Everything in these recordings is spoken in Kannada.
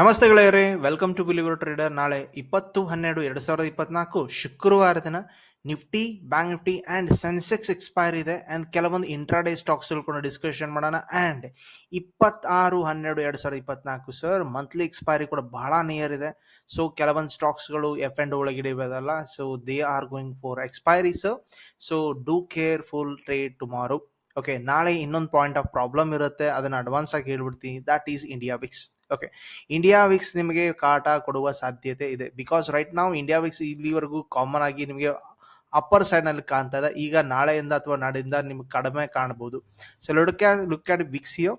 ನಮಸ್ತೆ ಗೆಳೆಯರೇ ವೆಲ್ಕಮ್ ಟು ಬಿಲಿವರ್ ಟ್ರೇಡರ್ ನಾಳೆ ಇಪ್ಪತ್ತು ಹನ್ನೆರಡು ಎರಡು ಸಾವಿರದ ಇಪ್ಪತ್ನಾಲ್ಕು ಶುಕ್ರವಾರ ದಿನ Nifty bank Nifty and Sensex expire ಇದೆ. ಆ್ಯಂಡ್ ಕೆಲವೊಂದು ಇಂಟ್ರಾಡೇ ಸ್ಟಾಕ್ಸ್ ಕೂಡ ಡಿಸ್ಕಷನ್ ಮಾಡೋಣ. ಆ್ಯಂಡ್ ಇಪ್ಪತ್ತಾರು ಹನ್ನೆರಡು ಎರಡು ಸಾವಿರದ ಇಪ್ಪತ್ನಾಲ್ಕು ಸರ್ ಮಂತ್ಲಿ ಎಕ್ಸ್ಪೈರಿ ಕೂಡ ಬಹಳ ನಿಯರ್ ಇದೆ. ಸೊ ಕೆಲವೊಂದು ಸ್ಟಾಕ್ಸ್ಗಳು ಎಫ್ ಆ್ಯಂಡ್ ಒಳಗೆ ಇರೋದಲ್ಲ so they are going for expiry sir so do careful trade tomorrow okay ನಾಳೆ ಇನ್ನೊಂದು ಪಾಯಿಂಟ್ ಆಫ್ ಪ್ರಾಬ್ಲಮ್ ಇರುತ್ತೆ. ಅದನ್ನು ಅಡ್ವಾನ್ಸ್ ಆಗಿ ಹೇಳ್ಬಿಡ್ತೀನಿ. That is India VIX okay India VIX ನಿಮಗೆ ಕಾಟ ಕೊಡುವ ಸಾಧ್ಯತೆ ಇದೆ. ಬಿಕಾಸ್ ರೈಟ್ ನಾವು ಇಂಡಿಯಾ ವಿಕ್ಸ್ ಇಲ್ಲಿವರೆಗೂ ಕಾಮನ್ ಆಗಿ ನಿಮಗೆ ಅಪ್ಪರ್ ಸೈಡ್ನಲ್ಲಿ ಕಾಣ್ತಾ ಇದೆ. ಈಗ ನಾಳೆಯಿಂದ ಅಥವಾ ನಾಡಿಂದ ನಿಮ್ಗೆ ಕಡಿಮೆ ಕಾಣ್ಬೋದು. So look look at VIX yo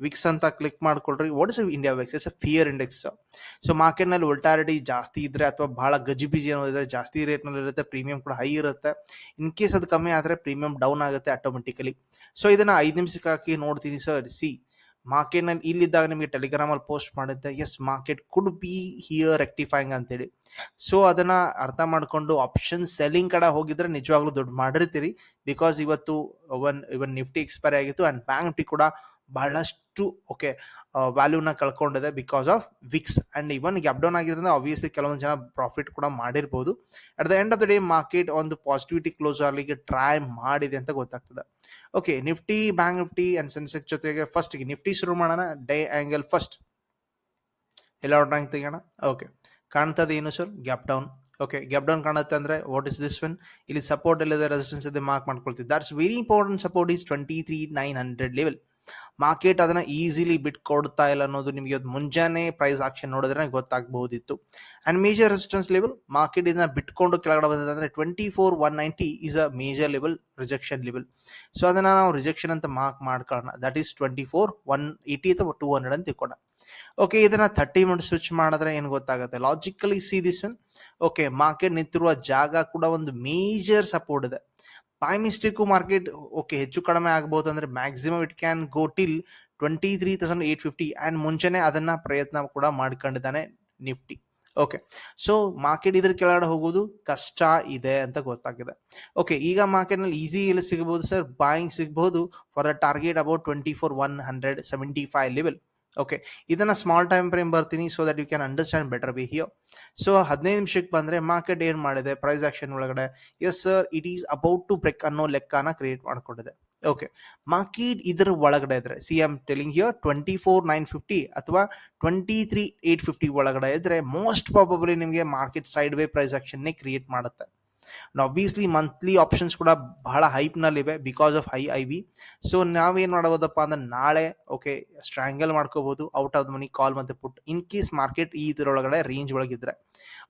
VIX ಅಂತ ಕ್ಲಿಕ್ ಮಾಡ್ಕೊಳ್ರಿ. What is India VIX is a fear index so ಮಾರ್ಕೆಟ್ನಲ್ಲಿ ಒಲ್ಟಾರಿಟಿ ಜಾಸ್ತಿ ಇದ್ರೆ ಅಥವಾ ಭಾಳ ಗಜಿಬಿಜಿ ಅನ್ನೋದಿದ್ರೆ ಜಾಸ್ತಿ ರೇಟ್ನಲ್ಲಿ ಇರುತ್ತೆ ಪ್ರೀಮಿಯಂ ಕೂಡ ಹೈ ಇರುತ್ತೆ. ಇನ್ ಕೇಸ್ ಅದು ಕಮ್ಮಿ ಆದರೆ ಪ್ರೀಮಿಯಂ ಡೌನ್ ಆಗುತ್ತೆ ಆಟೋಮೆಟಿಕಲಿ ಸೊ ಇದನ್ನು ಐದು ನಿಮಿಷಕ್ಕೆ ಹಾಕಿ ನೋಡ್ತೀನಿ ಸರ್ ಸಿ ಮಾರ್ಕೆಟ್ನಲ್ಲಿ ಇಲ್ಲಿದ್ದಾಗ ನಿಮಗೆ ಟೆಲಿಗ್ರಾಮಲ್ಲಿ ಪೋಸ್ಟ್ ಮಾಡಿದ್ದೆ yes market could be here rectifying ಅಂತೇಳಿ. ಸೊ ಅದನ್ನ ಅರ್ಥ ಮಾಡಿಕೊಂಡು ಆಪ್ಷನ್ ಸೆಲ್ಲಿಂಗ್ ಕಡೆ ಹೋಗಿದ್ರೆ ನಿಜವಾಗ್ಲೂ ದುಡ್ಡು ಮಾಡಿರ್ತೀರಿ. ಬಿಕಾಸ್ ಇವತ್ತು ಒನ್ ಇವನ್ ನಿಫ್ಟಿ ಎಕ್ಸ್ಪೈರಿ ಆಗಿತ್ತು ಆ್ಯಂಡ್ ಬ್ಯಾಂಕ್ ನಿಫ್ಟಿ ಕೂಡ ಬಹಳಷ್ಟು ಓಕೆ ವ್ಯಾಲ್ಯೂನ ಕಳ್ಕೊಂಡಿದೆ because of VIX and even gap down ಆಗಿದ್ರಿಂದ ಆಬ್ವಿಯಸ್ಲಿ ಕೆಲವೊಂದು ಜನ ಪ್ರಾಫಿಟ್ ಕೂಡ ಮಾಡಿರ್ಬೋದು. At the end of the day market ಒಂದು ಪಾಸಿಟಿವಿಟಿ ಕ್ಲೋಸ್ ಆಗಲಿಕ್ಕೆ ಟ್ರೈ ಮಾಡಿದೆ ಅಂತ ಗೊತ್ತಾಗ್ತದೆ. Okay Nifty bank Nifty and Sensex ಜೊತೆಗೆ ಫಸ್ಟ್ಗೆ ನಿಫ್ಟಿ ಶುರು ಮಾಡೋಣ ಡೇ ಆ್ಯಂಗಲ್ ಫಸ್ಟ್ ಎಲ್ಲ ಔಟ್ ತೆಗೋಣ ಓಕೆ ಕಾಣ್ತದೆ ಏನು sir gap down okay gap down ಕಾಣುತ್ತೆ ಅಂದರೆ ವಾಟ್ ಇಸ್ ದಿಸ್ ಒನ್ ಇಲ್ಲಿ ಸಪೋರ್ಟ್ ಎಲ್ಲಿದೆ ರೆಸಿಸ್ಟೆನ್ಸ್ ಇದೆ ಮಾರ್ಕ್ ಮಾಡ್ಕೊಳ್ತೀವಿ. That's very important support is twenty three nine hundred level market ಅದನ್ನ ಈಸಿಲಿ ಬಿಟ್ಕೊಡ್ತಾ ಇಲ್ಲ ಅನ್ನೋದು ನಿಮಗೆ ಅದು ಮುಂಜಾನೆ ಪ್ರೈಸ್ ಆಕ್ಷನ್ ನೋಡಿದ್ರೆ ಗೊತ್ತಾಗಬಹುದಿತ್ತು. And major resistance level market ಇದನ್ನ ಬಿಟ್ಕೊಂಡು ಕೆಳಗಡೆ ಬಂದಿದೆ ಅಂದ್ರೆ twenty four one ninety is a major level rejection level so ಅದನ್ನ ನಾವು ರಿಜೆಕ್ಷನ್ ಅಂತ ಮಾರ್ಕ್ ಮಾಡ್ಕೊಳ್ಳೋಣ. That is twenty four one eighty ಅಥವಾ ಟೂ ಹಂಡ್ರೆಡ್ ಅಂತ ತಿಳ್ಕೊಳ್ಳೋಣ. ಓಕೆ ಇದನ್ನ ಥರ್ಟಿ ಮಿನಿಟ್ ಸ್ವಿಚ್ ಮಾಡಿದ್ರೆ ಏನು ಗೊತ್ತಾಗುತ್ತೆ? Logically see this one okay market ನಿಂತಿರುವ ಜಾಗ ಕೂಡ ಒಂದು ಮೇಜರ್ ಸಪೋರ್ಟ್ ಇದೆ. ಬೈ ಮಿಸ್ಟೇಕು ಮಾರ್ಕೆಟ್ ಓಕೆ ಹೆಚ್ಚು ಕಡಿಮೆ ಆಗ್ಬೋದು ಅಂದರೆ maximum it can go till twenty three thousand eight fifty and ಮುಂಚೆನೆ ಅದನ್ನು ಪ್ರಯತ್ನ ಕೂಡ ಮಾಡ್ಕೊಂಡಿದ್ದಾನೆ ನಿಫ್ಟಿ ಓಕೆ ಸೊ ಮಾರ್ಕೆಟ್ ಇದ್ರ ಕೆಳಗಡೆ ಹೋಗೋದು ಕಷ್ಟ ಇದೆ ಅಂತ ಗೊತ್ತಾಗಿದೆ. ಓಕೆ ಈಗ ಮಾರ್ಕೆಟ್ನಲ್ಲಿ ಈಸಿ ಎಲ್ಲಿ ಸಿಗ್ಬೋದು ಸರ್ ಬಾಯಿಂಗ್ ಸಿಗ್ಬೋದು for a target about twenty four one hundred seventy five level okay ಇದನ್ನ ಸ್ಮಾಲ್ ಟೈಮ್ ಫ್ರೇಮ್ ಬರ್ತೀನಿ so that you can understand better be here so ಹದಿನೈದು ನಿಮಿಷಕ್ಕೆ ಬಂದ್ರೆ ಮಾರ್ಕೆಟ್ ಏನು ಮಾಡಿದೆ? ಪ್ರೈಸ್ ಆಕ್ಷನ್ ಒಳಗಡೆ. Yes sir it is about to break ಅನ್ನೋ ಲೆಕ್ಕನ ಕ್ರಿಯೇಟ್ ಮಾಡಿಕೊಂಡಿದೆ. ಓಕೆ ಮಾರ್ಕೆಟ್ ಇದರ ಒಳಗಡೆ ಇದ್ರೆ see I'm telling here twenty four nine fifty ಅಥವಾ ಟ್ವೆಂಟಿ ತ್ರೀ ಏಟ್ ಫಿಫ್ಟಿ ಒಳಗಡೆ ಇದ್ರೆ ಮೋಸ್ಟ್ ಪ್ರಾಬಬ್ಲಿ ನಿಮಗೆ ಮಾರ್ಕೆಟ್ ಸೈಡ್ ವೇ ಪ್ರೈಸ್ ಆಕ್ಷನ್ನೇ ಕ್ರಿಯೇಟ್ ಮಾಡುತ್ತೆ. ಆಬ್ವಿಯಸ್ಲಿ ಮಂತ್ಲಿ ಆಪ್ಷನ್ಸ್ ಕೂಡ ಬಹಳ ಹೈಪ್ನಲ್ಲಿವೆ because of high I V so ನಾವೇನು ಮಾಡಬಹುದಪ್ಪ ಅಂದ್ರೆ ನಾಳೆ ಓಕೆ ಸ್ಟ್ರ್ಯಾಂಗಲ್ ಮಾಡ್ಕೋಬಹುದು out of the money call ಮತ್ತು ಪುಟ್ ಇನ್ ಕೇಸ್ ಮಾರ್ಕೆಟ್ ಈ ಇದರೊಳಗಡೆ ರೇಂಜ್ ಒಳಗಿದ್ರೆ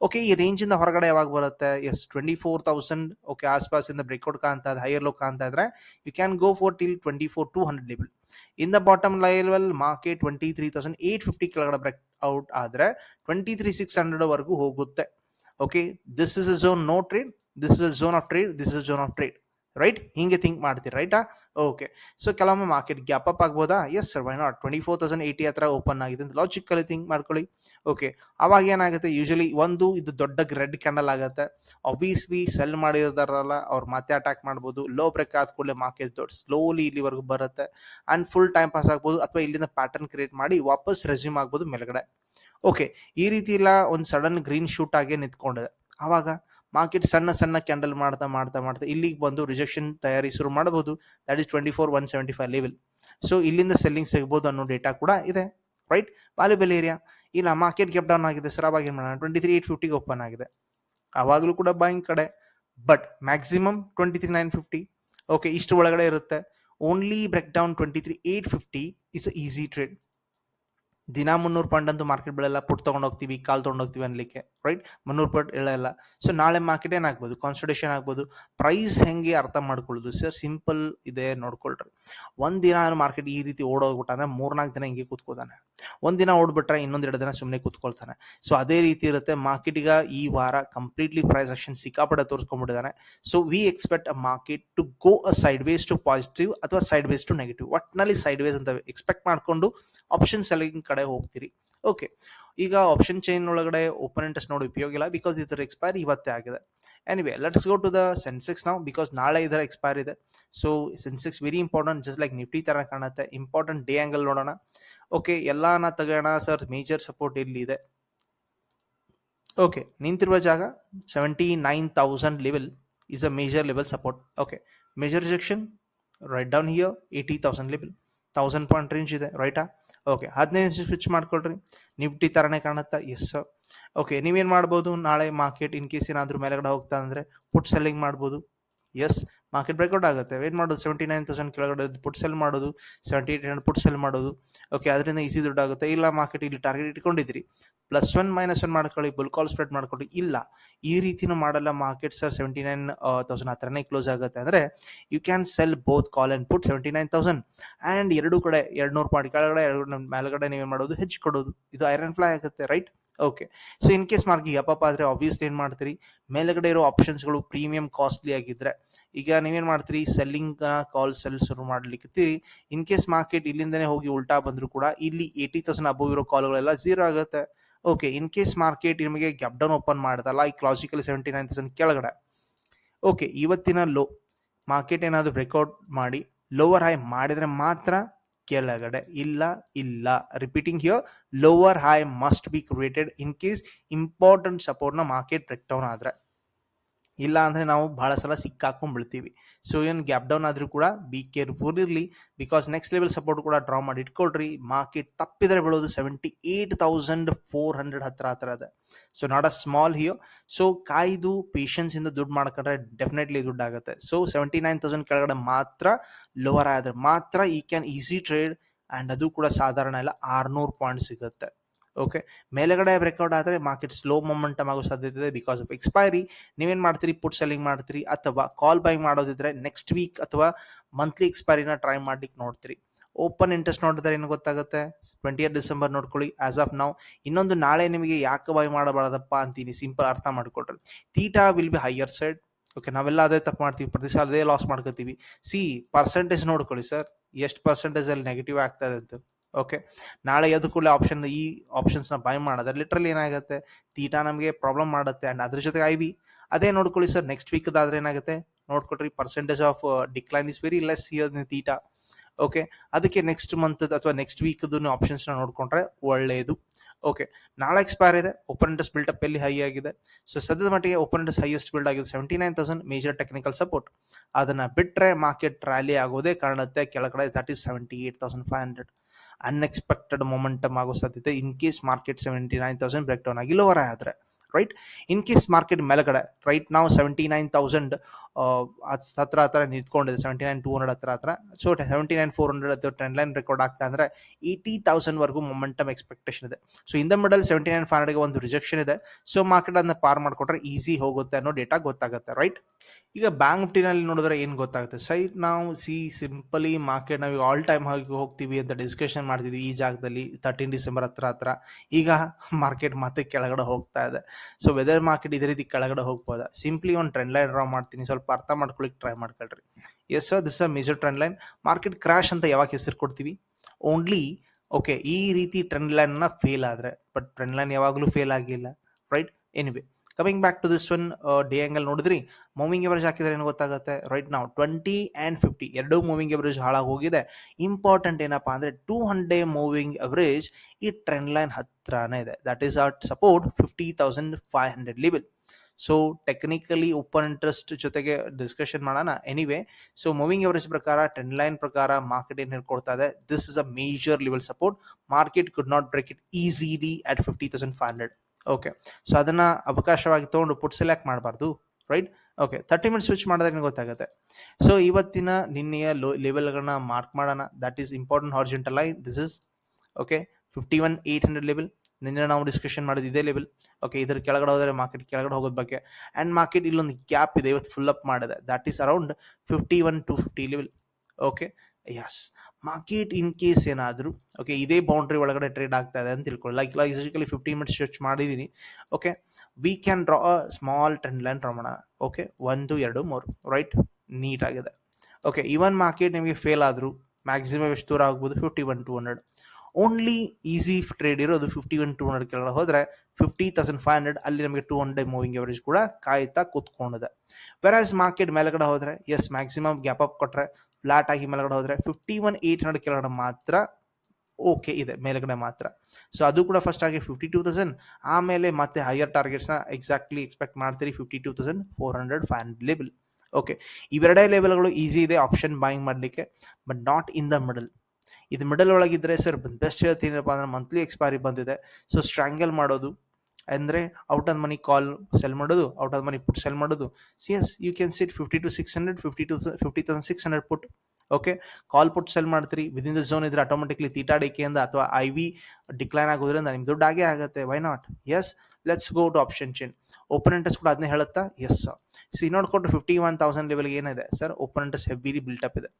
ಓಕೆ ಈ ರೇಂಜಿಂದ ಹೊರಗಡೆ ಯಾವಾಗ ಬರುತ್ತೆ? Yes twenty four thousand okay ಆಸ್ಪಾಸಿಂದ breakout ಕಾಣ್ತಾ ಹೈಯರ್ ಲೋ ಕಾಣ್ತಾ ಇದ್ರೆ you can go for till twenty four two hundred level in the bottom level market twenty three thousand eight fifty ಕೆಳಗಡೆ ಬ್ರೇಕ್ ಔಟ್ ಆದರೆ ಟ್ವೆಂಟಿ ತ್ರೀ ಸಿಕ್ಸ್ ಹಂಡ್ರೆಡ್ವರೆಗೂ ಹೋಗುತ್ತೆ. Okay this is a zone no trade this is a zone of trade this is zone of trade right ಹಿಂಗೆ ಥಿಂಕ್ ಮಾಡ್ತೀರಿ ರೈಟಾ ಓಕೆ ಸೊ ಕೆಲವೊಮ್ಮೆ ಮಾರ್ಕೆಟ್ ಗ್ಯಾಪ್ ಅಪ್ ಆಗ್ಬೋದಾ? Yes sir why not twenty four thousand eighty ಹತ್ರ ಓಪನ್ ಆಗಿದೆ ಅಂತ ಲಾಜಿಕಲಿ ಥಿಂಕ್ ಮಾಡ್ಕೊಳ್ಳಿ. ಓಕೆ ಅವಾಗ ಏನಾಗುತ್ತೆ? ಯೂಶಲಿ ಒಂದು, ಇದು ದೊಡ್ಡ ರೆಡ್ ಕ್ಯಾಂಡಲ್ ಆಗುತ್ತೆ. ಆಬ್ವಿಯಸ್ಲಿ ಸೆಲ್ ಮಾಡಿರೋದಾರಲ್ಲ, ಅವ್ರು ಮತ್ತೆ ಅಟ್ಯಾಕ್ ಮಾಡ್ಬೋದು. ಲೋ ಬ್ರೇಕ್ ಆದ ಕೂಡಲೇ ಮಾರ್ಕೆಟ್ ದೊಡ್ಡ ಸ್ಲೋಲಿ ಇಲ್ಲಿವರೆಗೂ ಬರುತ್ತೆ. ಆ್ಯಂಡ್ ಫುಲ್ ಟೈಮ್ ಪಾಸ್ ಆಗ್ಬೋದು ಅಥವಾ ಇಲ್ಲಿಂದ ಪ್ಯಾಟರ್ನ್ ಕ್ರಿಯೇಟ್ ಮಾಡಿ ವಾಪಸ್ ರೆಸ್ಯೂಮ್ ಆಗ್ಬೋದು ಮೇಲ್ಗಡೆ. ಓಕೆ ಈ ರೀತಿ ಎಲ್ಲ ಒಂದು ಸಡನ್ ಗ್ರೀನ್ ಶೂಟ್ ಆಗಿ ನಿಂತ್ಕೊಂಡಿದೆ. ಆವಾಗ ಮಾರ್ಕೆಟ್ ಸಣ್ಣ ಸಣ್ಣ ಕ್ಯಾಂಡಲ್ ಮಾಡ್ತಾ ಮಾಡ್ತಾ ಮಾಡ್ತಾ ಇಲ್ಲಿಗೆ ಬಂದು ರಿಜೆಕ್ಷನ್ ತಯಾರಿ ಶುರು ಮಾಡಬಹುದು. That is twenty four one seventy five level so ಇಲ್ಲಿಂದ ಸೆಲ್ಲಿಂಗ್ ಸಿಗ್ಬೋದು ಅನ್ನೋ ಡೇಟಾ ಕೂಡ ಇದೆ ರೈಟ್ ವ್ಯಾಲ್ಯೂಬಲ್ ಏರಿಯಾ ಇಲ್ಲ ಮಾರ್ಕೆಟ್ ಗೆಪ್ ಡೌನ್ ಆಗಿದೆ ಸರ್ ಅವಾಗ ಏನು ಮಾಡೋಣ. ಟ್ವೆಂಟಿ ತ್ರೀ ಏಟ್ ಫಿಫ್ಟಿಗೆ ಓಪನ್ ಆಗಿದೆ. ಆವಾಗಲೂ ಕೂಡ ಬಾಯಿಂಗ್ ಕಡೆ but maximum twenty three nine fifty okay ಇಷ್ಟು ಒಳಗಡೆ ಇರುತ್ತೆ. Only break down twenty three eight fifty is easy trade ದಿನ ಮುನ್ನೂರು ಪಾಯಿಂಟ್ ಅಂತೂ ಮಾರ್ಕೆಟ್ ಬೀಳಲ್ಲ ಪುಟ್ ತೊಗೊಂಡು ಹೋಗ್ತೀವಿ, ಕಾಲ್ ತೊಗೊಂಡು ಹೋಗ್ತೀವಿ ಅನ್ಲಿಕ್ಕೆ ರೈಟ್ ಮುನ್ನೂರು ಪಾಯಿಂಟ್ ಹೇಳಲ್ಲ ಸೊ ನಾಳೆ ಮಾರ್ಕೆಟ್ ಏನಾಗ್ಬೋದು ಕಾನ್ಸಂಟ್ರೇಷನ್ ಆಗ್ಬೋದು. ಪ್ರೈಸ್ ಹೆಂಗೆ ಅರ್ಥ ಮಾಡ್ಕೊಳ್ಳೋದು? ಸರ್ ಸಿಂಪಲ್ ಇದೆ ನೋಡ್ಕೊಳ್ರಿ. ಒಂದು ದಿನ ಮಾರ್ಕೆಟ್ ಈ ರೀತಿ ಓಡೋಗ್ಬಿಟ್ಟ ಅಂದ್ರೆ ಮೂರ್ನಾಲ್ಕು ದಿನ ಹಿಂಗೆ ಕೂತ್ಕೋತಾನೆ ಒಂದು ದಿನ ಇನ್ನೊಂದು ಎರಡು ದಿನ ಸುಮ್ಮನೆ ಕೂತ್ಕೊಳ್ತಾನೆ. ಸೊ ಅದೇ ರೀತಿ ಇರುತ್ತೆ. ಮಾರ್ಕೆಟಿಗ ಈ ವಾರ ಕಂಪ್ಲೀಟ್ಲಿ ಪ್ರೈಸ್ ಆಕ್ಷನ್ ಸಿಕ್ಕಾಪಟ್ಟೆ ತೋರಿಸ್ಕೊಂಡ್ಬಿಟ್ಟಿದ್ದಾನೆ so we expect a market to go a sideways to positive ಅಥವಾ ಸೈಡ್ ವೇಸ್ ಟು ನೆಗೆಟಿವ್ ಒಟ್ನಲ್ಲಿ ಸೈಡ್ ವೇಸ್ ಅಂತ ಎಕ್ಸ್ಪೆಕ್ಟ್ ಮಾಡಿಕೊಂಡು ಆಪ್ಷನ್ ಸೆಲ್ಲಿಂಗ್ ಕಡೆ ಹೋಗ್ತೀರಿ. ಓಕೆ ಈಗ ಆಪ್ಷನ್ ಚೈನ್ ಒಳಗಡೆ ಓಪನ್ ಇಂಟ್ರೆಸ್ಟ್ ನೋಡಿ ಉಪಯೋಗ ಇಲ್ಲ ಬಿಕಾಸ್ ಇದರ ಎಕ್ಸ್ಪೈರಿ ಇವತ್ತೇ ಆಗಿದೆ. Anyway let's go to the Sensex ನಾವು ಬಿಕಾಸ್ ನಾಳೆ ಇದರ ಎಕ್ಸ್ಪೈರ್ ಇದೆ. So Sensex very important just like Nifty ತರ ಕಾಣುತ್ತೆ. ಇಂಪಾರ್ಟೆಂಟ್ ಡೇ ಆಂಗಲ್ ನೋಡೋಣ. ಓಕೆ ಎಲ್ಲಾನ ತಗೋಣ ಸರ್ ಮೇಜರ್ ಸಪೋರ್ಟ್ ಎಲ್ಲಿದೆ ಓಕೆ ನಿಂತಿರುವ ಜಾಗ seventy nine thousand level is a major level support okay major rejection right down here eighty thousand level thousand point range ಇದೆ ರೈಟಾ ಓಕೆ ಹದಿನೈದು ನಿಮಿಷ ಸ್ವಿಚ್ ಮಾಡ್ಕೊಳ್ರಿ. ನಿಫ್ಟಿ ಥರನೇ ಕಾಣುತ್ತಾ? ಎಸ್ ಓಕೆ ನೀವೇನು ಮಾಡ್ಬೋದು? ನಾಳೆ ಮಾರ್ಕೆಟ್ ಇನ್ ಕೇಸ್ ಏನಾದರೂ ಮೇಲೆಗಡೆ ಹೋಗ್ತಾ ಅಂದರೆ ಫುಡ್ ಸೆಲ್ಲಿಂಗ್ ಮಾಡ್ಬೋದು. ಎಸ್ ಮಾರ್ಕೆಟ್ ಬ್ರೇಕ್ಔಟ್ ಆಗುತ್ತೆ. ಏನು ಮಾಡೋದು ಸೆವೆಂಟಿ ನೈನ್ ತೌಸಂಡ್ ಕೆಳಗಡೆ ಪುಟ್ ಸೆಲ್ ಮಾಡೋದು seventy eight hundred put sell ಮಾಡೋದು. ಓಕೆ ಅದರಿಂದ ಈಸಿ ದುಡ್ಡು ಆಗುತ್ತೆ ಇಲ್ಲ ಮಾರ್ಕೆಟ್ ಇಲ್ಲಿ ಟಾರ್ಗೆಟ್ ಇಟ್ಕೊಂಡಿದ್ರಿ ಪ್ಲಸ್ ಒನ್ ಮೈನಸ್ ಒನ್ ಮಾಡ್ಕೊಳ್ಳಿ ಬುಲ್ ಕಾಲ್ ಸ್ಪ್ರೆಡ್ ಮಾಡ್ಕೊಳ್ಳಿ. ಇಲ್ಲ, ಈ ರೀತಿನೂ ಮಾಡಲ್ಲ market sir seventy nine thousand ಹತ್ರನೇ ಕ್ಲೋಸ್ ಆಗುತ್ತೆ. ಅಂದರೆ you can sell both call and put seventy nine thousand and ಎರಡೂ ಕಡೆ ಎರಡು ನೂರು ಪಾಯಿಂಟ್ ಕೆಳಗಡೆ ಎರಡು ಮೇಲ್ಗಡೆ ನೀವೇನು ಮಾಡೋದು? ಹೆಚ್ಚು ಕೊಡೋದು. ಇದು ಐರನ್ ಫ್ಲೈ ಆಗುತ್ತೆ right okay so in case mark ಅಪ್ಪ ಆದರೆ ಆಬ್ವಿಯಸ್ಲಿ ಏನು ಮಾಡ್ತೀರಿ? ಮೇಲ್ಗಡೆ ಇರೋ ಆಪ್ಷನ್ಸ್ಗಳು ಪ್ರೀಮಿಯಂ ಕಾಸ್ಟ್ಲಿ ಆಗಿದ್ರೆ, ಈಗ ನೀವೇನು ಮಾಡ್ತೀರಿ? ಸೆಲ್ಲಿಂಗ್ ಕಾಲ್ ಸೆಲ್ ಶುರು ಮಾಡ್ಲಿಕ್ಕೆ ಇನ್ ಕೇಸ್ ಮಾರ್ಕೆಟ್ ಇಲ್ಲಿಂದನೇ ಹೋಗಿ ಉಲ್ಟಾ ಬಂದರೂ ಕೂಡ ಇಲ್ಲಿ ಏಯ್ಟಿ ತೌಸಂಡ್ ಅಬೋವ್ ಇರೋ ಕಾಲ್ಗಳೆಲ್ಲ ಝೀರೋ ಆಗುತ್ತೆ. ಓಕೆ ಇನ್ ಕೇಸ್ ಮಾರ್ಕೆಟ್ ನಿಮಗೆ ಗ್ಯಾಪ್ ಡೌನ್ ಓಪನ್ ಮಾಡುತ್ತಲ್ಲ ಈ ಕ್ಲಾಸಿಕಲ್ ಸೆವೆಂಟಿ ನೈನ್ ತೌಸಂಡ್ ಕೆಳಗಡೆ. ಓಕೆ ಇವತ್ತಿನ ಲೋ ಮಾರ್ಕೆಟ್ ಏನಾದರೂ ಬ್ರೇಕ್ಔಟ್ ಮಾಡಿ ಲೋವರ್ ಹೈ ಮಾಡಿದರೆ ಮಾತ್ರ ಕೆಳಗಡೆ ಇಲ್ಲ ಇಲ್ಲ. Repeating here lower high must be created in case important ಸಪೋರ್ಟ್ನ market break down ಆದರೆ. ಇಲ್ಲ ಅಂದರೆ ನಾವು ಭಾಳ ಸಲ ಸಿಕ್ಕಾಕೊಂಡ್ಬಿಡ್ತೀವಿ ಸೊ ಏನು ಗ್ಯಾಪ್ ಡೌನ್ ಆದರೂ ಕೂಡ ಬಿ ಪೂರ್ ಇರಲಿ. ಬಿಕಾಸ್ ನೆಕ್ಸ್ಟ್ ಲೆವೆಲ್ ಸಪೋರ್ಟ್ ಕೂಡ ಡ್ರಾ ಮಾಡಿ ಇಟ್ಕೊಳ್ರಿ. ಮಾರ್ಕೆಟ್ ತಪ್ಪಿದ್ರೆ ಬೀಳೋದು seventy eight thousand four hundred ಹತ್ರ ಹತ್ರ ಇದೆ. ಸೊ ನಾಟ್ ಅ ಸ್ಮಾಲ್ ಹಿಯೋ ಸೊ ಕಾಯ್ದು ಪೇಷನ್ಸಿಂದ ದುಡ್ಡು ಮಾಡ್ಕೊಂಡ್ರೆ ಡೆಫಿನೆಟ್ಲಿ ದುಡ್ಡು ಆಗುತ್ತೆ. ಸೊ ಸೆವೆಂಟಿ ನೈನ್ ತೌಸಂಡ್ ಕೆಳಗಡೆ ಮಾತ್ರ ಲೋವರ್ ಆದರೆ ಮಾತ್ರ ಈ ಕ್ಯಾನ್ ಈಸಿ ಟ್ರೇಡ್ ಆ್ಯಂಡ್ ಅದು ಕೂಡ ಸಾಧಾರಣ ಎಲ್ಲ ಆರುನೂರು ಪಾಯಿಂಟ್ ಸಿಗುತ್ತೆ. ಓಕೆ ಮೇಲೆಗಡೆ ಬ್ರೇಕ್ಔಟ್ ಆದರೆ ಮಾರ್ಕೆಟ್ ಸ್ಲೋ ಮೊಮೆಂಟಮ್ ಆಗೋ ಸಾಧ್ಯತೆ ಇದೆ ಬಿಕಾಸ್ ಆಫ್ ಎಕ್ಸ್ಪೈರಿ ನೀವೇನು ಮಾಡ್ತೀರಿ? ಪುಟ್ ಸೆಲ್ಲಿಂಗ್ ಮಾಡ್ತೀರಿ ಅಥವಾ ಕಾಲ್ ಬೈ ಮಾಡೋದಿದ್ರೆ ನೆಕ್ಸ್ಟ್ ವೀಕ್ ಅಥವಾ ಮಂತ್ಲಿ ಎಕ್ಸ್ಪೈರಿನ ಟ್ರೈ ಮಾಡ್ಲಿಕ್ಕೆ ನೋಡ್ತೀರಿ. ಓಪನ್ ಇಂಟ್ರೆಸ್ಟ್ ನೋಡಿದ್ರೆ ಏನು ಗೊತ್ತಾಗುತ್ತೆ? ಟ್ವೆಂಟಿ ಏಟ್ ಡಿಸೆಂಬರ್ ನೋಡ್ಕೊಳ್ಳಿ. ಆಸ್ ಆಫ್ ನಾವು ಇನ್ನೊಂದು ನಾಳೆ ನಿಮಗೆ ಯಾಕೆ ಬೈ ಮಾಡಬಾರ್ದಪ್ಪ ಅಂತೀನಿ. ಸಿಂಪಲ್ ಅರ್ಥ ಮಾಡ್ಕೊಳ್ರಿ. Theta will be higher side okay ನಾವೆಲ್ಲ ಅದೇ ತಪ್ಪು ಮಾಡ್ತೀವಿ. ಪ್ರತಿ ಸಲ ಅದೇ ಲಾಸ್ ಮಾಡ್ಕೋತೀವಿ. ಸಿ ಪರ್ಸೆಂಟೇಜ್ ನೋಡ್ಕೊಳ್ಳಿ ಸರ್ ಎಷ್ಟು ಪರ್ಸೆಂಟೇಜಲ್ಲಿ ನೆಗೆಟಿವ್ ಆಗ್ತದೆ ಅಂತ. ಓಕೆ ನಾಳೆ ಎದ್ದು ಕೂಡಲೇ ಆಪ್ಷನ್ ಈ ಆಪ್ಷನ್ಸ್ನ ಬೈ ಮಾಡೋದ್ರೆ ಲಿಟ್ರಲಿ ಏನಾಗುತ್ತೆ? ತೀಟಾ ನಮಗೆ ಪ್ರಾಬ್ಲಮ್ ಮಾಡುತ್ತೆ. ಆ್ಯಂಡ್ ಅದ್ರ ಜೊತೆಗೆ ಐ ಬಿ ಅದೇ ನೋಡ್ಕೊಳ್ಳಿ ಸರ್ ನೆಕ್ಸ್ಟ್ ವೀಕ್ದಾದ್ರೆ ಏನಾಗುತ್ತೆ? ನೋಡ್ಕೊಳ್ರಿ percentage of decline is very less here theta okay ಅದಕ್ಕೆ ನೆಕ್ಸ್ಟ್ ಮಂತ್ ಅಥವಾ ನೆಕ್ಸ್ಟ್ ವೀಕ್ದು ಆಪ್ಷನ್ಸ್ನ ನೋಡ್ಕೊಂಡ್ರೆ ಒಳ್ಳೆಯದು ಓಕೆ ನಾಳೆ ಎಕ್ಸ್ಪೈರ್ ಇದೆ. ಓಪನ್ ಇಂಟ್ರೆಸ್ಟ್ ಬಿಲ್ಟಪ್ ಎಲ್ಲಿ ಹೈ ಆಗಿದೆ? ಸೊ ಸದ್ಯದ ಮಟ್ಟಿಗೆ ಓಪನ್ ಇಂಟ್ರೆಸ್ಟ್ ಹೈಯೆಸ್ಟ್ ಬಿಲ್ಡ್ ಆಗಿದೆ seventy nine thousand major technical support ಅದನ್ನು ಬಿಟ್ಟರೆ ಮಾರ್ಕೆಟ್ ರ್ಯಾಲಿ ಆಗೋದೇ ಕಾರಣತ್ತೆ ಕೆಳಗಡೆ that is seventy eight thousand five hundred unexpected momentum ಆಗೋ ಸಾಧ್ಯತೆ in case market seventy nine thousand break down ಆಗಿ ಲೋವರ್ ಆದರೆ. ರೈಟ್ ಇನ್ ಕೇಸ್ ಮಾರ್ಕೆಟ್ ಮೇಲಗಡೆ ರೈಟ್ ನಾವು ಸೆವೆಂಟಿ ನೈನ್ ತೌಸಂಡ್ ಹತ್ರ ಹತ್ರ ನಿಂತ್ಕೊಂಡಿದೆ ಸೆವೆಂಟಿ ನೈನ್ ಟೂ ಹಂಡ್ರೆಡ್ ಹತ್ರ ಹತ್ರ. So seventy nine four hundred ಅಥವಾ ಟ್ರೆಂಡ್ ಲೈನ್ ರೆಕಾರ್ಡ್ ಆಗ್ತಾ ಅಂದರೆ ಏಯ್ಟಿ ತೌಸಂಡ್ವರೆಗೂ ಮೊಮೆಂಟಮ್ ಎಕ್ಸ್ಪೆಕ್ಟೇಷನ್ ಇದೆ. ಸೊ ಇಂದ ಮಿಡಲ್ ಸೆವೆಂಟಿ ನೈನ್ ಫೈವ್ ಹಂಡ್ರೆಡ್ಗೆ ಒಂದು ರಿಜೆಕ್ಷನ್ ಇದೆ. ಸೊ ಮಾರ್ಕೆಟ್ ಅದನ್ನ ಪಾರ್ ಮಾಡಿಕೊಟ್ರೆ ಈಸಿ ಹೋಗುತ್ತೆ ಅನ್ನೋ ಡೇಟಾ ಗೊತ್ತಾಗುತ್ತೆ ರೈಟ್ ಈಗ ಬ್ಯಾಂಕ್ ನಿಫ್ಟಿನಲ್ಲಿ ನೋಡಿದ್ರೆ ಏನು ಗೊತ್ತಾಗುತ್ತೆ? ಸೈ, ನಾವು ಸಿ, ಸಿಂಪಲಿ ಮಾರ್ಕೆಟ್ ನಾವು ಆಲ್ ಟೈಮ್ ಆಗಿ ಹೋಗ್ತೀವಿ ಅಂತ ಡಿಸ್ಕಷನ್ ಮಾಡ್ತಿದ್ವಿ ಈ ಜಾಗದಲ್ಲಿ ತರ್ಟೀನ್ ಡಿಸೆಂಬರ್ ಹತ್ರ ಹತ್ರ. ಈಗ ಮಾರ್ಕೆಟ್ ಮತ್ತೆ ಕೆಳಗಡೆ ಹೋಗ್ತಾ ಇದೆ. ಸೊ ವೆದರ್ ಮಾರ್ಕೆಟ್ ಇದೇ ರೀತಿ ಕೆಳಗಡೆ ಹೋಗ್ಬೋದ? ಸಿಂಪ್ಲಿ ಒಂದು ಟ್ರೆಂಡ್ ಲೈನ್ ಡ್ರಾ ಮಾಡ್ತೀನಿ. ಸ್ವಲ್ಪ ಅರ್ಥ ಮಾಡ್ಕೊಳ್ಳಿಕ್ಕೆ ಟ್ರೈ ಮಾಡ್ಕೊಳ್ರಿ. Yes sir this a major trend line market crash ಅಂತ ಯಾವಾಗ ಹೆಸರು ಕೊಡ್ತೀವಿ? ಓನ್ಲಿ ಓಕೆ ಈ ರೀತಿ ಟ್ರೆಂಡ್ ಲೈನ್ನ ಫೇಲ್ ಆದರೆ ಬಟ್ ಟ್ರೆಂಡ್ ಲೈನ್ ಯಾವಾಗಲೂ ಫೇಲ್ ಆಗಿಲ್ಲ right anyway coming back to this one day angle ನೋಡಿದ್ರಿ ಮೂವಿಂಗ್ ಎವರೇಜ್ ಹಾಕಿದ್ರೆ ಏನು ಗೊತ್ತಾಗುತ್ತೆ? ರೈಟ್ ನಾವು ಟ್ವೆಂಟಿ ಆ್ಯಂಡ್ ಫಿಫ್ಟಿ ಎರಡೂ ಮೂವಿಂಗ್ ಎವರೇಜ್ ಹಾಳಾಗಿ ಹೋಗಿದೆ. ಇಂಪಾರ್ಟೆಂಟ್ ಏನಪ್ಪ ಅಂದರೆ ಟೂ ಹಂಡ್ರೆಡ್ ಮೂವಿಂಗ್ ಎವರೇಜ್ ಈ ಟ್ರೆಂಡ್ ಲೈನ್ ಹತ್ರನೇ ಇದೆ. That is at support fifty thousand five hundred level so technically open interest ಜೊತೆಗೆ ಡಿಸ್ಕಷನ್ ಮಾಡೋಣ. ಎನಿವೆ ಸೊ ಮೂವಿಂಗ್ ಎವರೇಜ್ ಪ್ರಕಾರ ಟ್ರೆಂಡ್ ಲೈನ್ ಪ್ರಕಾರ ಮಾರ್ಕೆಟ್ ಏನು ಹೇಳ್ಕೊಡ್ತಾ ಇದೆ? This is a major level support market could not break it easily at fifty thousand five hundred okay so ಅದನ್ನು ಅವಕಾಶವಾಗಿ ತೊಗೊಂಡು ಪುಟ್ ಸೆಲೆಕ್ಟ್ ಮಾಡಬಾರ್ದು right okay thirty minutes switch ಮಾಡಿದ್ರೆ ಗೊತ್ತಾಗುತ್ತೆ. ಸೊ ಇವತ್ತಿನ ನಿನ್ನೆಯ ಲೋ ಲೆವೆಲ್ಗಳನ್ನ ಮಾರ್ಕ್ ಮಾಡೋಣ. That is important horizontal line this is okay fifty one eight hundred level ನಿನ್ನೆ ನಾವು ಡಿಸ್ಕಷನ್ ಮಾಡೋದು ಇದೇ ಲೆವೆಲ್ ಓಕೆ ಇದ್ರ ಕೆಳಗಡೆ ಹೋದರೆ ಮಾರ್ಕೆಟ್ ಕೆಳಗಡೆ ಹೋಗೋದ್ ಬಗ್ಗೆ. ಆ್ಯಂಡ್ ಮಾರ್ಕೆಟ್ ಇಲ್ಲೊಂದು ಗ್ಯಾಪ್ ಇದೆ, ಇವತ್ತು ಫುಲ್ ಅಪ್ ಮಾಡಿದೆ. That is around fifty one two fifty level okay yes market in case ಏನಾದರೂ ಓಕೆ ಇದೇ ಬೌಂಡ್ರಿ ಒಳಗಡೆ ಟ್ರೇಡ್ ಆಗ್ತಾ ಇದೆ ಅಂತ ತಿಳ್ಕೊಳ್ಳಿ. Like logically fifty minutes stretch ಮಾಡಿದ್ದೀನಿ okay we can draw small trend line draw ಮಾಡೋಣ ಓಕೆ ಒಂದು, ಎರಡು, ಮೂರು ರೈಟ್ ನೀಟಾಗಿದೆ ಓಕೆ ಇವನ್ ಮಾರ್ಕೆಟ್ ನಿಮಗೆ ಫೇಲ್ ಆದರೂ ಮ್ಯಾಕ್ಸಿಮಮ್ ಎಷ್ಟು ದೂರ ಆಗ್ಬೋದು? Fifty one two hundred only easy trade ಇರೋದು ಫಿಫ್ಟಿ ಒನ್ ಟೂ ಹಂಡ್ರೆಡ್ ಕೆಳಗಡೆ ಹೋದರೆ ಫಿಫ್ಟಿ ತೌಸಂಡ್ ಫೈವ್ ಹಂಡ್ರೆಡ್ ಅಲ್ಲಿ ನಮಗೆ ಟೂ ಹಂಡ್ರೆಡ್ ಮೂವಿಂಗ್ ಎವರೇಜ್ ಕೂಡ ಕಾಯ್ತಾ ಕೂತ್ಕೊಂಡಿದೆ. ವೆರಾಸ್ ಮಾರ್ಕೆಟ್ ಮೇಲೆಗಡೆ ಹೋದರೆ ಎಸ್ ಮ್ಯಾಕ್ಸಿಮಮ್ ಗ್ಯಾಪ್ ಅಪ್ ಕೊಟ್ಟರೆ ಫ್ಲಾಟ್ ಆಗಿ ಮೇಲ್ಗಡೆ ಹೋದರೆ ಫಿಫ್ಟಿ ಒನ್ ಏಯ್ಟ್ ಹಂಡ್ರೆಡ್ ಕೆಳಗಡೆ ಮಾತ್ರ ಓಕೆ ಇದೆ, ಮೇಲ್ಗಡೆ ಮಾತ್ರ. ಸೊ ಅದು ಕೂಡ ಫಸ್ಟ್ ಆಗಿ ಫಿಫ್ಟಿ ಟೂ ತೌಸಂಡ್ ಆಮೇಲೆ ಮತ್ತೆ ಹೈಯರ್ ಟಾರ್ಗೆಟ್ಸ್ನ ಎಕ್ಸಾಕ್ಟ್ಲಿ ಎಕ್ಸ್ಪೆಕ್ಟ್ ಮಾಡ್ತೀರಿ fifty two thousand four hundred five hundred okay ಇವೆರಡೇ ಲೆವೆಲ್ಗಳು ಈಸಿ ಇದೆ ಆಪ್ಷನ್ ಬಾಯಿಂಗ್ ಮಾಡಲಿಕ್ಕೆ but not in the middle ಇದು ಮಿಡಲ್ ಒಳಗಿದ್ರೆ ಸರ್ ಬೆಸ್ಟ್ ಹೇಳ್ತೀನಪ್ಪ ಅಂದ್ರೆ ಮಂತ್ಲಿ ಎಕ್ಸ್ಪೈರಿ ಬಂದಿದೆ. ಸೊ ಸ್ಟ್ರಾಂಗಲ್ ಮಾಡೋದು ಅಂದರೆ out of money call sell ಮಾಡೋದು out of money put sell ಮಾಡೋದು. See yes you can sit fifty two six hundred fifty to fifty thousand six hundred put okay call put sell ಮಾಡ್ತೀರಿ. ವಿದಿನ್ ದ ಝೋನ್ ಇದ್ರೆ ಆಟೋಮೆಟಿಕ್ಲಿ ತೀಟಾಡಿಕೆಯಿಂದ ಅಥವಾ ಐ ವಿ ಡಿಕ್ಲೈನ್ ಆಗೋದ್ರಿಂದ ನಿಮ್ಮ ದುಡ್ಡು ಆಗೇ ಆಗುತ್ತೆ. Why not yes let's go to option chain open interest ಕೂಡ ಅದನ್ನೇ ಹೇಳುತ್ತಾ? ಎಸ್ ಸಿ ನೋಡ್ಕೊಂಡು ಫಿಫ್ಟಿ ಒನ್ ತೌಸಂಡ್ ಲೆವೆಲ್ಗೆ ಏನಿದೆ? Sir open interest heavily built up ಇದೆ.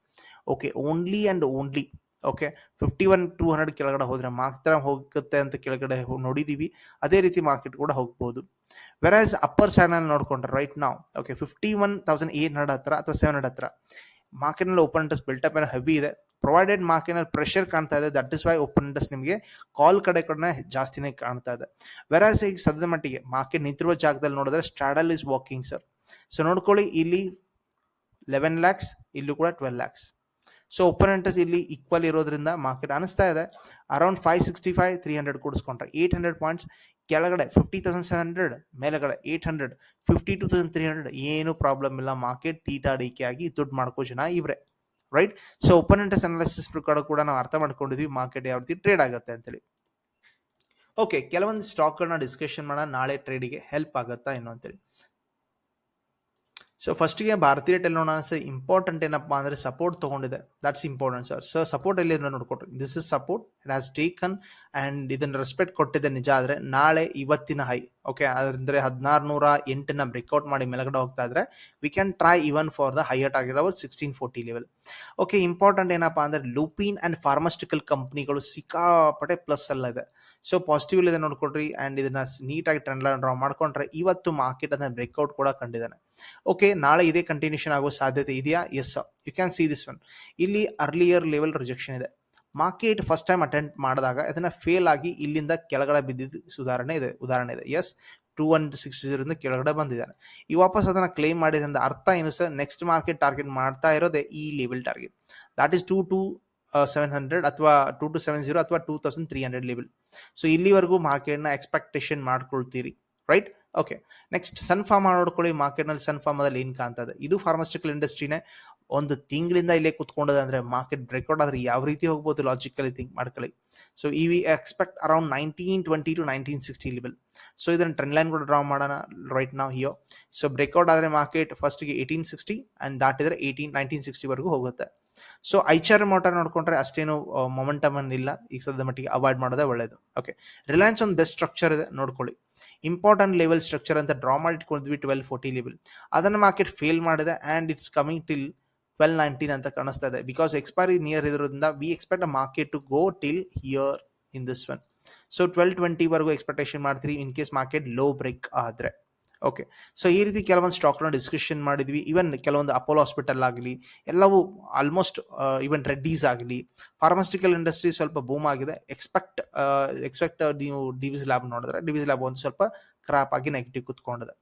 Okay only and only okay fifty one two hundred ಕೆಳಗಡೆ ಹೋದರೆ ಮಾತ್ರ ಹೋಗುತ್ತೆ ಅಂತ ಕೆಳಗಡೆ ನೋಡಿದ್ದೀವಿ ಅದೇ ರೀತಿ ಮಾರ್ಕೆಟ್ ಕೂಡ ಹೋಗ್ಬೋದು. ವೆರಾಸ್ ಅಪ್ಪರ್ ಸ್ಯಾನಲ್ ನೋಡ್ಕೊಂಡ್ರೆ ರೈಟ್ ನಾವು okay fifty one thousand eight hundred ಹತ್ರ ಅಥವಾ ಸೆವೆನ್ ಹಂಡ್ರೆಡ್ ಹತ್ರ ಮಾರ್ಕೆಟ್ನಲ್ಲಿ ಓಪನ್ ಇಂಟ್ರೆಸ್ಟ್ ಬಿಲ್ಟಪ್ ಏನೋ ಹೆವಿ ಇದೆ. ಪ್ರೊವೈಡೆಡ್ ಮಾರ್ಕೆಟ್ನಲ್ಲಿ ಪ್ರೆಷರ್ ಕಾಣ್ತಾ ಇದೆ that is why open interest ನಿಮಗೆ ಕಾಲ್ ಕಡೆ ಕಡೆ ಜಾಸ್ತಿನೇ ಕಾಣ್ತಾ ಇದೆ. ವೆರಾಸ್ ಈಗ ಸದ್ಯದ ಮಟ್ಟಿಗೆ ಮಾರ್ಕೆಟ್ ನಿಂತಿರುವ ಜಾಗದಲ್ಲಿ ನೋಡಿದ್ರೆ straddle is walking sir so ನೋಡ್ಕೊಳ್ಳಿ, ಇಲ್ಲಿ ಲೆವೆನ್ ಲ್ಯಾಕ್ಸ್ ಇಲ್ಲೂ ಕೂಡ ಟ್ವೆಲ್ ಲ್ಯಾಕ್ಸ್ ಸೊ ಓಪನ್ ಇಲ್ಲಿ ಈಕ್ವಲ್ ಇರೋದ್ರಿಂದ ಮಾರ್ಕೆಟ್ ಅನಿಸ್ತಾ ಇದೆ. Around five sixty five three hundred ಕೂಡಿಸ್ಕೊಂಡ್ರೆ. Eight hundred points ಕೆಳಗಡೆ ಫಿಫ್ಟಿ ತೌಸಂಡ್ ಸೆವೆನ್ ಹಂಡ್ರೆಡ್ ಮೇಲೆಗಡೆ eight hundred fifty two thousand three hundred ಏನು ಪ್ರಾಬ್ಲಮ್ ಇಲ್ಲ. ಮಾರ್ಕೆಟ್ ತೀಟಾಡಿಕೆ ಆಗಿ ದುಡ್ಡು ಮಾಡ್ಕೋ ಜನ ಇವ್ರೆ right so open interest analysis ಪ್ರಕಾರ ಕೂಡ ನಾವು ಅರ್ಥ ಮಾಡ್ಕೊಂಡಿದ್ವಿ ಮಾರ್ಕೆಟ್ ಯಾವ ರೀತಿ ಟ್ರೇಡ್ ಆಗುತ್ತೆ ಅಂತೇಳಿ. ಓಕೆ ಕೆಲವೊಂದು ಸ್ಟಾಕ್ಗಳನ್ನ ಡಿಸ್ಕಷನ್ ಮಾಡೋಣ. ನಾಳೆ ಟ್ರೇಡಿಗೆ ಹೆಲ್ಪ್ ಆಗುತ್ತಾ ಏನು ಅಂತೇಳಿ. ಸೊ ಫಸ್ಟಿಗೆ ಭಾರತೀಯ ಟೆಲಿನೋಣ ಸರ್ ಇಂಪಾರ್ಟೆಂಟ್ ಏನಪ್ಪ ಅಂದರೆ support ತೊಗೊಂಡಿದೆ. That's important sir sir support ಎಲ್ಲಿ ನೋಡ್ಕೊಟ್ರಿ? This is support it has taken and ಇದನ್ನು ರೆಸ್ಪೆಕ್ಟ್ ಕೊಟ್ಟಿದೆ ನಿಜ ಆದರೆ ನಾಳೆ ಇವತ್ತಿನ ಹೈ ಓಕೆ ಅಂದರೆ ಹದಿನಾರು ನೂರ ಎಂಟನ್ನ ಬ್ರೇಕ್ಔಟ್ ಮಾಡಿ ಮೇಲ್ಗಡೆ ಹೋಗ್ತಾ ಇದ್ರೆ we can try even for the higher target our sixteen forty level okay important ಏನಪ್ಪ ಅಂದರೆ ಲೂಪಿನ್ ಆ್ಯಂಡ್ ಫಾರ್ಮಾಸ್ಟಿಕಲ್ ಕಂಪ್ನಿಗಳು ಸಿಕ್ಕಾಪಟ್ಟೆ ಪ್ಲಸ್ ಎಲ್ಲ ಇದೆ. ಸೊ ಪಾಸಿಟಿವ್ ಇದೆ ನೋಡ್ಕೊಡ್ರಿ ಆ್ಯಂಡ್ ಇದನ್ನ ನೀಟಾಗಿ ಟ್ರೆಂಡ್ ಲೈನ್ ಡ್ರಾ ಮಾಡ್ಕೊಂಡ್ರೆ ಇವತ್ತು ಮಾರ್ಕೆಟ್ ಅದನ್ನ ಬ್ರೇಕ್ಔಟ್ ಕೂಡ ಕಂಡಿದ್ದಾನೆ. ಓಕೆ ನಾಳೆ ಇದೇ ಕಂಟಿನ್ಯೂಷನ್ ಆಗೋ ಸಾಧ್ಯತೆ ಇದೆಯಾ? Yes you can see this one ಇಲ್ಲಿ ಅರ್ಲಿಯರ್ ಲೆವೆಲ್ ರಿಜೆಕ್ಷನ್ ಇದೆ. ಮಾರ್ಕೆಟ್ ಫಸ್ಟ್ ಟೈಮ್ ಅಟೆಂಡ್ ಮಾಡಿದಾಗ ಅದನ್ನ ಫೇಲ್ ಆಗಿ ಇಲ್ಲಿಂದ ಕೆಳಗಡೆ ಬಿದ್ದಿದ್ದು ಸುಧಾರಣೆ ಇದೆ, ಉದಾಹರಣೆ ಇದೆ. ಎಸ್ ಟೂ ಒನ್ ಸಿಕ್ಸ್ ಜೀರೋದಿಂದ ಕೆಳಗಡೆ ಬಂದಿದ್ದಾನೆ. ಈ ವಾಪಸ್ ಅದನ್ನ ಕ್ಲೇಮ್ ಮಾಡಿದ್ರಿಂದ ಅರ್ಥ ಏನು ಸರ್ ನೆಕ್ಸ್ಟ್ ಮಾರ್ಕೆಟ್ ಟಾರ್ಗೆಟ್ ಮಾಡ್ತಾ ಇರೋದೇ ಈ level target that is two two seven hundred ಅಥವಾ ಟೂ ಟು ಸೆವೆನ್ ಜೀರೋ ಅಥವಾ two thousand three hundred level so ಇಲ್ಲಿವರೆಗೂ ಮಾರ್ಕೆಟ್ನ expectation ಮಾಡ್ಕೊಳ್ತೀರಿ right okay next Sun Pharma ನೋಡ್ಕೊಳ್ಳಿ. ಮಾರ್ಕೆಟ್ನಲ್ಲಿ ಸನ್ ಫಾರ್ಮದಲ್ಲಿ ಏನು ಕಾಣ್ತದೆ ಇದು? ಫಾರ್ಮಾಸ್ಟಿಕಲ್ ಇಂಡಸ್ಟ್ರಿನೇ ಒಂದು ತಿಂಗಳಿಂದ ಇಲ್ಲೇ ಕುತ್ಕೊಂಡದ ಅಂದ್ರೆ ಮಾರ್ಕೆಟ್ ಬ್ರೇಕ್ಔಟ್ ಆದ್ರೆ ಯಾವ ರೀತಿ ಹೋಗ್ಬೋದು ಲಾಜಿಕಲಿ ಥಿಂಕ್ ಮಾಡ್ಕೊಳ್ಳಿ. ಸೊ ಈ we expect around nineteen twenty to nineteen sixty level so ಇದನ್ನು ಟ್ರೆಂಡ್ ಲೈನ್ ಕೂಡ ಡ್ರಾ ಮಾಡೋಣ ರೈಟ್ ನಾವು ಹಿಯೋ ಸೊ ಬ್ರೇಕ್ಔಟ್ ಆದರೆ ಮಾರ್ಕೆಟ್ ಫಸ್ಟ್ಗೆ ಏಯ್ಟೀನ್ ಸಿಕ್ಸ್ಟಿ ಆ್ಯಂಡ್ ದಾಟಿದ್ರೆ ಏಯ್ಟೀನ್ ನೈನ್ಟೀನ್ ಸಿಕ್ಸ್ಟಿವರೆಗೂ ಹೋಗುತ್ತೆ. ಸೊ ಐಚರ್ ಮೋಟಾರ್ ನೋಡ್ಕೊಂಡ್ರೆ ಅಷ್ಟೇನು ಮೊಮೆಂಟಮ್ ಇಲ್ಲ. ಈಗ ಸದ್ಯ ಮಟ್ಟಿಗೆ ಅವಾಯ್ಡ್ ಮಾಡೋದೇ ಒಳ್ಳೇದು. ಓಕೆ ರಿಲಯನ್ಸ್ ಒಂದು ಬೆಸ್ಟ್ ಸ್ಟ್ರಕ್ಚರ್ ಇದೆ, ನೋಡ್ಕೊಳ್ಳಿ. ಇಂಪಾರ್ಟೆಂಟ್ ಲೆವೆಲ್ ಸ್ಟ್ರಕ್ಚರ್ ಅಂತ ಡ್ರಾ ಮಾಡಿ ಇಟ್ಕೊಂಡಿದ್ವಿ ಟ್ವೆಲ್ ಫೋರ್ಟಿ ಲೆವೆಲ್ ಅದನ್ನು ಮಾರ್ಕೆಟ್ ಫೇಲ್ ಮಾಡಿದೆ and it's coming till twelve nineteen ಅಂತ ಕಾಣಿಸ್ತಾ ಇದೆ. ಬಿಕಾಸ್ ಎಕ್ಸ್ಪೈರಿ ನಿಯರ್ ಇರೋದ್ರಿಂದ we expect a market to go till here in this one so twelve ಟ್ವೆಂಟಿವರೆಗೂ expectation ಮಾಡ್ತೀರಿ in case market low break ಆದರೆ. ಓಕೆ ಸೊ ಈ ರೀತಿ ಕೆಲವೊಂದು ಸ್ಟಾಕ್ನ ಡಿಸ್ಕಷನ್ ಮಾಡಿದ್ವಿ. ಈವನ್ ಕೆಲವೊಂದು ಅಪೋಲೋ ಹಾಸ್ಪಿಟಲ್ ಆಗಲಿ, ಎಲ್ಲವೂ ಆಲ್ಮೋಸ್ಟ್ ಈವನ್ ರೆಡ್ಡೀಸ್ ಆಗಲಿ ಫಾರ್ಮಾಸ್ಟಿಕಲ್ ಇಂಡಸ್ಟ್ರಿ ಸ್ವಲ್ಪ ಬೂಮ್ ಆಗಿದೆ. ಎಕ್ಸ್ಪೆಕ್ಟ್ ಎಕ್ಸ್ಪೆಕ್ಟ್ ನೀವು ಡಿವಿಸ್ ಲ್ಯಾಬ್ ನೋಡಿದ್ರೆ ಡಿವಿಸ್ ಲ್ಯಾಬ್ ಒಂದು ಸ್ವಲ್ಪ ಕ್ರಾಪ್ ಆಗಿ ನೆಗೆಟಿವ್ ಕುತ್ಕೊಂಡಿದೆ.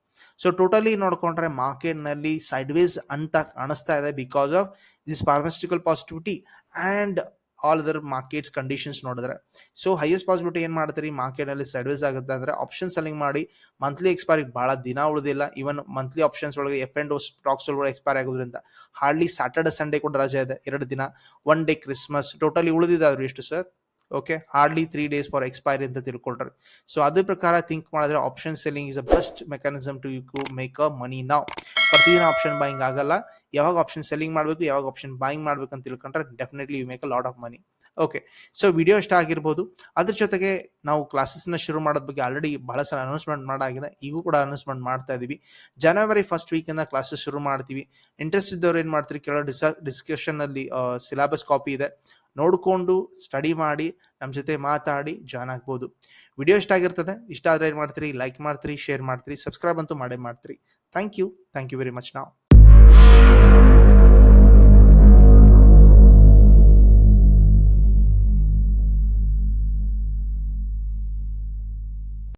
ಸೊ ಟೋಟಲಿ ನೋಡ್ಕೊಂಡ್ರೆ ಮಾರ್ಕೆಟ್ನಲ್ಲಿ ಸೈಡ್ವೇಸ್ ಅಂತ ಕಾಣಿಸ್ತಾ ಇದೆ because of this pharmaceutical positivity and all other markets conditions ನೋಡಿದ್ರೆ. ಸೊ ಹೈಯೆಸ್ಟ್ ಪಾಸಿಬಿಲಿಟಿ ಏನು ಮಾಡ್ತೀರಿ? ಮಾರ್ಕೆಟಲ್ಲಿ ಸರ್ವಿಸ್ ಆಗುತ್ತೆ ಅಂದರೆ ಆಪ್ಷನ್ ಸೆಲ್ಲಿಂಗ್ ಮಾಡಿ ಮಂತ್ಲಿ ಎಕ್ಸ್ಪೈರಿಗೆ ಭಾಳ ದಿನ ಉಳಿದಿಲ್ಲ. ಈವನ್ ಮಂತ್ಲಿ ಆಪ್ಷನ್ಸ್ ಒಳಗೆ ಎಫ್ ಆ್ಯಂಡ್ ಸ್ಟಾಕ್ಸ್ ಒಳಗೆ ಎಕ್ಸ್ಪೈರ್ ಆಗೋದ್ರಿಂದ ಹಾರ್ಡ್ಲಿ ಸ್ಯಾಟರ್ಡೆ ಸಂಡೇ ಕೂಡ ರಜೆ ಇದೆ, ಎರಡು ದಿನ. ಒನ್ ಡೇ ಕ್ರಿಸ್ಮಸ್ ಟೋಟಲಿ ಉಳಿದಿದ್ದಾದ್ರು ಎಷ್ಟು sir okay hardly three days for expiry ಅಂತ ತಿಳ್ಕೊಳ್ರಿ ಸೊ ಅದ್ರ ಪ್ರಕಾರ ಥಿಂಕ್ ಮಾಡಿದ್ರೆ option selling is a best mechanism to you make a money ನಾವು ಪ್ರತಿದಿನ ಆಪ್ಷನ್ ಬಾಯಿಂಗ್ ಆಗಲ್ಲ. ಯಾವಾಗ ಆಪ್ಷನ್ ಸೆಲ್ಲಿಂಗ್ ಮಾಡಬೇಕು, ಯಾವಾಗ ಆಪ್ಷನ್ ಬಾಯಿಂಗ್ ಮಾಡ್ಬೇಕು ಅಂತ ತಿಳ್ಕೊಂಡ್ರೆ definitely you make a lot of money okay so video ಇಷ್ಟ ಆಗಿರ್ಬೋದು. ಅದ್ರ ಜೊತೆಗೆ ನಾವು ಕ್ಲಾಸಸ್ನ ಶುರು ಮಾಡೋದ್ ಬಗ್ಗೆ ಆಲ್ರೆಡಿ ಬಹಳ ಸಲ ಅನೌನ್ಸ್ಮೆಂಟ್ ಮಾಡಾಗಿದೆ. ಈಗೂ ಕೂಡ ಅನೌನ್ಸ್ಮೆಂಟ್ ಮಾಡ್ತಾ ಇದೀವಿ. ಜನವರಿ ಫಸ್ಟ್ ವೀಕಿಂದ ಕ್ಲಾಸಸ್ ಶುರು ಮಾಡ್ತೀವಿ. ಇಂಟ್ರೆಸ್ಟ್ ಇದ್ದವ್ರು ಏನು ಮಾಡ್ತೀರಿ? ಕೆಲವು ಡಿಸ ಡಿಸ್ಕಷನಲ್ಲಿ ಸಿಲೆಬಸ್ ಕಾಪಿ ಇದೆ. ನೋಡಿಕೊಂಡು ಸ್ಟಡಿ ಮಾಡಿ ನಮ್ಮ ಜೊತೆ ಮಾತಾಡಿ ಜಾಯ್ನ್ ಆಗ್ಬೋದು. ವಿಡಿಯೋ ಇಷ್ಟ ಆಗಿರ್ತದೆ. ಇಷ್ಟ ಆದರೆ ಏನು ಮಾಡ್ತೀರಿ? ಲೈಕ್ ಮಾಡ್ತೀರಿ ಶೇರ್ ಮಾಡ್ತೀರಿ ಸಬ್ಸ್ಕ್ರೈಬ್ ಅಂತೂ ಮಾಡೇ ಮಾಡ್ತೀರಿ. Thank you thank you very much ನಾವು